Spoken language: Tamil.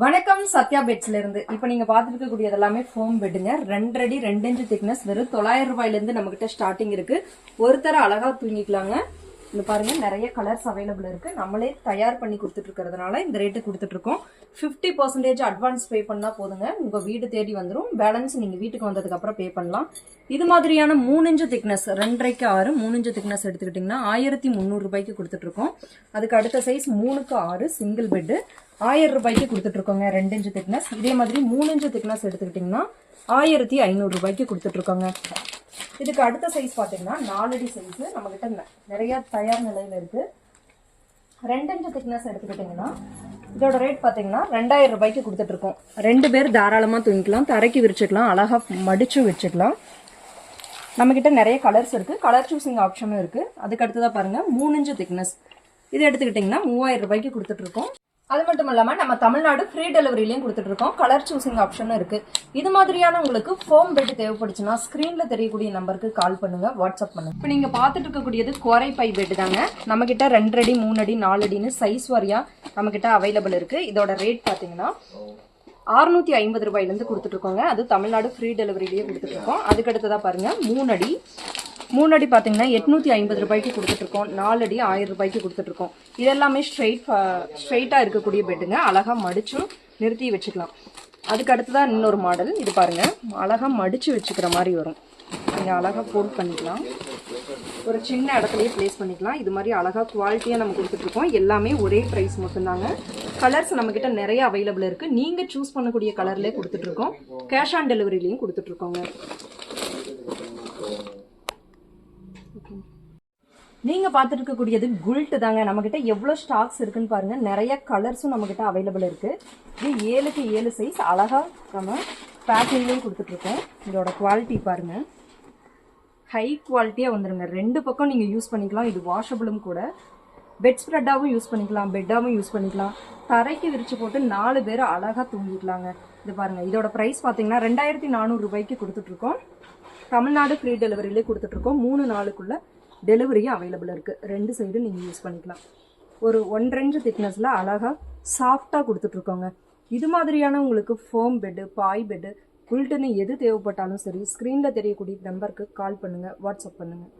வணக்கம் சத்யா பெட்ஸ்ல இருந்து இப்போ நீங்க பார்த்துட்டு இருக்கக்கூடியது எல்லாமே ஃபோம் பெட்டுங்க ரெண்டடி ரெண்டு இன்ச்சு திக்னஸ் வெறும் தொள்ளாயிரம் ரூபாயில இருந்து நம்ம கிட்ட ஸ்டார்டிங் இருக்கு. ஒருத்தர அழகா தூங்கிக்கலாங்க. இந்த பாருங்க நிறைய கலர்ஸ் அவைலபிள் இருக்கு. நம்மளே தயார் பண்ணி கொடுத்துட்ருக்கிறதுனால இந்த ரேட்டு கொடுத்துட்ருக்கோம். ஃபிஃப்டி பர்சன்டேஜ் அட்வான்ஸ் பே பண்ணால் போதுங்க. உங்கள் வீடு தேடி வந்துடும் பேலன்ஸ் நீங்கள் வீட்டுக்கு வந்ததுக்கப்புறம் பே பண்ணலாம். இது மாதிரியான மூணு இன்ச்சு திக்னஸ் ரெண்டரைக்கு ஆறு மூணு இன்ச்சு திக்னஸ் எடுத்துக்கிட்டிங்கன்னா ஆயிரத்தி முந்நூறுரூபாய்க்கு கொடுத்துட்ருக்கோம். அதுக்கு அடுத்த சைஸ் மூணுக்கு ஆறு சிங்கிள் பெட்டு ஆயிரம் ரூபாய்க்கு கொடுத்துட்ருக்கோங்க ரெண்டு இன்ச்சு திக்னஸ் இதே மாதிரி மூணு இன்ச்சு திக்னஸ் எடுத்துக்கிட்டிங்கன்னா ஆயிரத்தி ஐநூறுரூபாய்க்கு கொடுத்துட்ருக்கோங்க. இதுக்கு அடுத்த சைஸ் பார்த்தீங்கன்னா நாலடி சைஸு நம்மக்கிட்ட ந- நிறைய தயார் நிலையில் இருக்குது ரெண்டு இன்ச்சு திக்னஸ் எடுத்துக்கிட்டிங்கன்னா இதோட ரேட் பார்த்தீங்கன்னா ரெண்டாயிரம் ரூபாய்க்கு கொடுத்துட்ருக்கோம். ரெண்டு பேர் தாராளமாக தூங்கிக்கலாம் தரைக்கு விரிச்சுக்கலாம் அழகாக மடித்து வச்சுக்கலாம். நம்மக்கிட்ட நிறைய கலர்ஸ் இருக்குது கலர் சூஸிங் ஆப்ஷனும் இருக்குது அதுக்கு அடுத்ததாக பாருங்கள் மூணு இன்ச்சு திக்னஸ் இது எடுத்துக்கிட்டிங்கன்னா மூவாயிரம் ரூபாய்க்கு கொடுத்துட்ருக்கோம். அது மட்டும் இல்லாமல் நம்ம தமிழ்நாடு ஃப்ரீ டெலிவரிலையும் கொடுத்துட்ருக்கோம் கலர் சூசிங் ஆப்ஷனும் இருக்குது இது மாதிரியான உங்களுக்கு ஃபோம் பெட் தேவைப்படுச்சுன்னா ஸ்க்ரீனில் தெரியக்கூடிய நம்பருக்கு கால் பண்ணுங்கள் வாட்ஸ்அப் பண்ணுங்கள் இப்போ நீங்கள் பார்த்துட்டு இருக்கக்கூடியது குறை பை பெட் தாங்க. நம்மக்கிட்ட கிட்ட ரெண்டு அடி மூணு அடி நாலு அடின்னு சைஸ் வாரியாக நம்மக்கிட்ட அவைலபிள் இருக்குது இதோட ரேட் பார்த்தீங்கன்னா அறுநூத்தி ஐம்பது ரூபாயிலேருந்து கொடுத்துட்ருக்கோங்க அது தமிழ்நாடு ஃப்ரீ டெலிவரிலேயே கொடுத்துட்டு இருக்கோம். பாருங்கள் மூணு அடி மூணு அடி பார்த்தீங்கன்னா எட்நூற்றி ஐம்பது ரூபாய்க்கு கொடுத்துட்ருக்கோம் நாலு அடி ஆயிரம் ரூபாய்க்கு கொடுத்துட்ருக்கோம் இதெல்லாமே இது எல்லாமே ஸ்ட்ரைட் ஸ்ட்ரைட்டாக இருக்கக்கூடிய பெட்டுங்க அழகாக மடிச்சும் நிறுத்தி வச்சுக்கலாம். அதுக்கு அடுத்ததான் இன்னொரு மாடல் இது பாருங்க. அழகாக மடித்து வச்சுக்கிற மாதிரி வரும். நீங்கள் அழகாக ஃபோல்ட் பண்ணிக்கலாம். ஒரு சின்ன இடத்துலையே ப்ளேஸ் பண்ணிக்கலாம். இது மாதிரி அழகாக குவாலிட்டியாக நம்ம கொடுத்துட்ருக்கோம் எல்லாமே ஒரே ப்ரைஸ் மட்டும்தாங்க. கலர்ஸ் நம்மக்கிட்ட நிறைய அவைலபிள் இருக்குது நீங்கள் சூஸ் பண்ணக்கூடிய கலர்லேயே கொடுத்துட்ருக்கோம் கேஷ் ஆன் டெலிவரிலையும் கொடுத்துட்ருக்கோங்க நீங்க பார்த்துட்டு இருக்கக்கூடியது குல்ட் தாங்க. நம்மக்கிட்ட எவ்வளோ ஸ்டாக்ஸ் இருக்குன்னு பாருங்க. நிறைய கலர்ஸும் நம்மக்கிட்ட அவைலபிள் இருக்கு. இது ஏழுக்கு ஏழு சைஸ் அழகா நம்ம பேக்கிங்லேயும் கொடுத்துட்ருக்கோம். இதோட குவாலிட்டி பாருங்க. ஹை குவாலிட்டியாக வந்துருங்க. ரெண்டு பக்கம் நீங்கள் யூஸ் பண்ணிக்கலாம். இது வாஷபிளும் கூட. பெட் ஸ்ப்ரெட்டாகவும் யூஸ் பண்ணிக்கலாம். பெட்டாகவும் யூஸ் பண்ணிக்கலாம். தரைக்கு விரிச்சு போட்டு நாலு பேர் அழகாக தூங்கிக்கலாங்க. இது பாருங்க. இதோட ப்ரைஸ் பார்த்தீங்கன்னா ரெண்டாயிரத்தி நானூறு ரூபாய்க்கு கொடுத்துட்ருக்கோம். தமிழ்நாடு ஃப்ரீ டெலிவரியிலே கொடுத்துட்ருக்கோம். மூணு நாளுக்குள்ளே டெலிவரியும் அவைலபிள் இருக்குது ரெண்டு சைடும் நீங்கள் யூஸ் பண்ணிக்கலாம். ஒரு ஒன்றரை இன்ச்சு திக்னஸில் அழகாக சாஃப்டாக கொடுத்துட்ருக்கோங்க. இது மாதிரியான உங்களுக்கு ஃபோம் பெட்டு பாய் பெட்டு குல்ட்டுன்னு எது தேவைப்பட்டாலும் சரி ஸ்க்ரீனில் தெரியக்கூடிய நம்பருக்கு கால் பண்ணுங்கள் வாட்ஸ்அப் பண்ணுங்கள்